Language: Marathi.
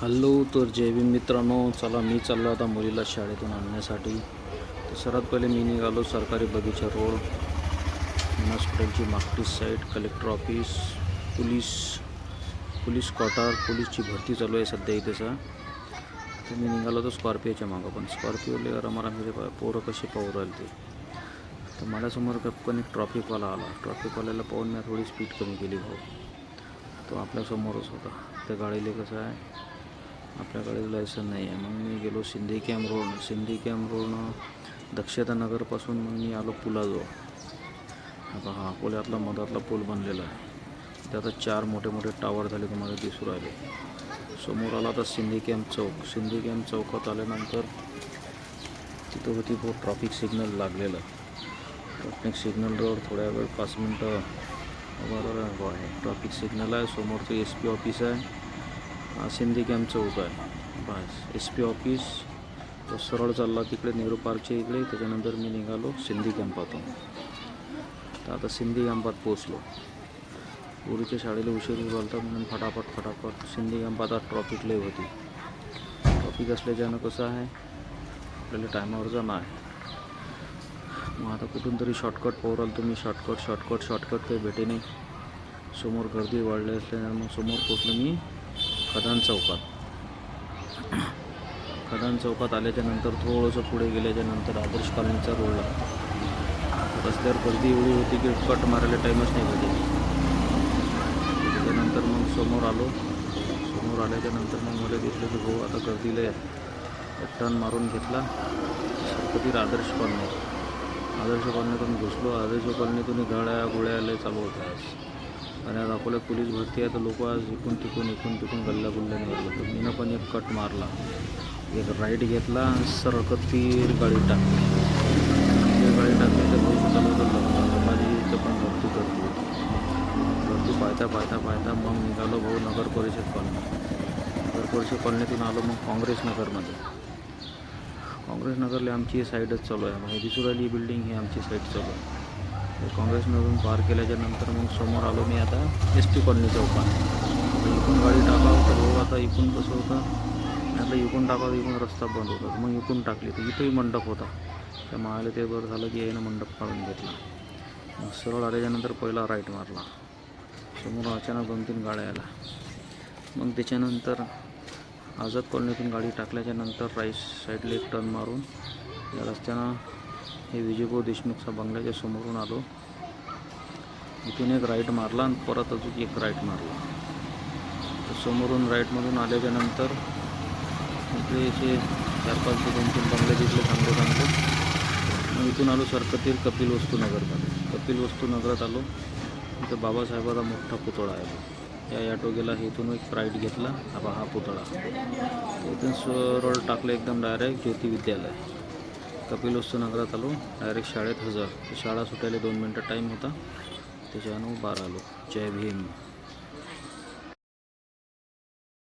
हॅलो तर जय भीम मित्रांनो. चला मी चाललो आता मुलीला शाळेतून आणण्यासाठी. तर सर्वात पहिले मी निघालो सरकारी बगीचा रोड. हॉस्पिटलची मागची side collector office police police quarter पोलीसची भरती चालू आहे सध्या इथेचा तर मी निघालो तर स्कॉर्पिओच्या मागं पण. स्कॉर्पिओले रमारामध्ये पा पोरं कसे पाहू राहिले ते. तर माझ्यासमोर कपकन एक ट्रॉफिकवाला आला. ट्रॉफिकवाल्याला पाहून मी थोडी स्पीड कमी केली भाऊ. तो आपल्यासमोरच होता. त्या गाडीला कसं आहे आपल्याकडे लायसन नाही आहे. मग मी गेलो Sindhi camp road Sindhi camp रोडनं दक्षता नगरपासून मग मी आलो पुलाजवळ. आता हा अकोल्यातला मधातला पूल बनलेला आहे. ते आता चार मोठे मोठे टावर झाले तुम्हाला दिसू राहिले. समोर आला आता सिंधी कॅम्प चौक. सिंधी कॅम्प चौकात आल्यानंतर तिथं होती खूप ट्रॉफिक सिग्नल लागलेलं. ट्रॉफिक सिग्नल रोड थोड्या वेळ पाच मिनटं बरोबर आहे ट्रॉफिक सिग्नल आहे. समोरचं एस पी ऑफिस आहे. सिंधी कॅम्प चौक आहे. बस. एस पी ऑफिस तो सरळ चालला तिकडे नेहरू पार्कच्या इकडे. त्याच्यानंतर मी निघालो सिंधी कॅम्पातून तर आता सिंधी कॅम्पात पोचलो पुरीच्या शाळेला उशीर होत म्हणून फटाफट फटाफट सिंधी कॅम्पात आता ट्रॉफिक लय होती. ट्रॉफिक असल्याच्यानं कसं आहे? आपल्याला टायमावर जाणं आहे मग आता कुठून तरी शॉर्टकट पोराल तुम्ही. शॉर्टकट शॉर्टकट शॉर्टकट काही भेटे नाही समोर गर्दी वाढली असल्यानं मग समोर पोचलं मी. खदान चौकात. खदान चौकात आल्याच्यानंतर थोडंसं पुढे गेल्याच्यानंतर आदर्श कॉलनीचा रोड लागतो. रस्त्यावर गर्दी एवढी होती की कट मारायला टाईमच नाही भेटे त्याच्यानंतर मग समोर आलो. समोर आल्याच्यानंतर मग मला दिसलं की हो आता गर्दीला आहे एक टर्न मारून घेतला. सरकतीर आदर्श कॉलनी आदर्श कॉलनीतून घुसलो. आदर्श कॉलनीतून गाड्या गोळ्या लय चालू होत्या. आज आणि आज अकोल्यात पोलीस भरती आहे तर लोक आज इकून तिकून इकून तिकून गल्ल्या गुल्ल्याने मारलं तर मीनं पण एक कट मारला. एक राईट घेतला आणि सरकत तीर गाडी टाकली. तीर गाडी टाकली तर भाऊ चालू माझी पण भरती करते. भरती पाहता पाहता पाहता मग निघालो भाऊ नगर परिषद कॉलनी. नगर परिषद कॉलनीतून आलो मग काँग्रेस नगरमध्ये. काँग्रेस नगरला आमची साईडच चालू आहे. म्हणजे दिसून राहिली बिल्डिंग ही आमची साईड चालू आहे. तर काँग्रेसमधून पार केल्याच्यानंतर मग समोर आलो मी आता एस टी कॉलनी चौकात. इकून गाडी टाकावं तर भाऊ आता इकून कसं होतं? आता इकून टाकावं इकून रस्ता बंद होता. मग इकून टाकली. तर इथंही मंडप होता. त्या महाले ते बरं झालं की यानं मंडप काढून घेतला. मग सरळ आल्याच्यानंतर पहिला राईट मारला. समोर अचानक दोन तीन गाड्या आल्या. मग त्याच्यानंतर आझाद कॉलनीतून गाडी टाकल्याच्यानंतर राईट साईडला एक टर्न मारून या रस्त्यानं हे विजयभाऊ देशमुखचा बंगल्याच्या समोरून आलो. इथून एक राईट मारला आणि परत अजून एक राईट मारला. तर समोरून राईटमधून आल्याच्यानंतर असे चार पाच ते दोन तीन बंगले दिसले चांगले चांगले मग इथून आलो सरकतील कपिल वस्तू नगरमध्ये कपिल वस्तूनगरात आलो. इथं बाबासाहेबाचा मोठा पुतळा आहे. या ॲटो गेला इथून एक राईट घेतला. हा पहा हा पुतळा. इथून सरळ टाकलं एकदम डायरेक्ट ज्योती विद्यालय कपिल वस्तू नगरात आलो. डायरेक्ट शाळेत हजर. शाळा सुटायला दोन मिनटं टाईम होता. त्याच्यानं बारा आलो जय भीम.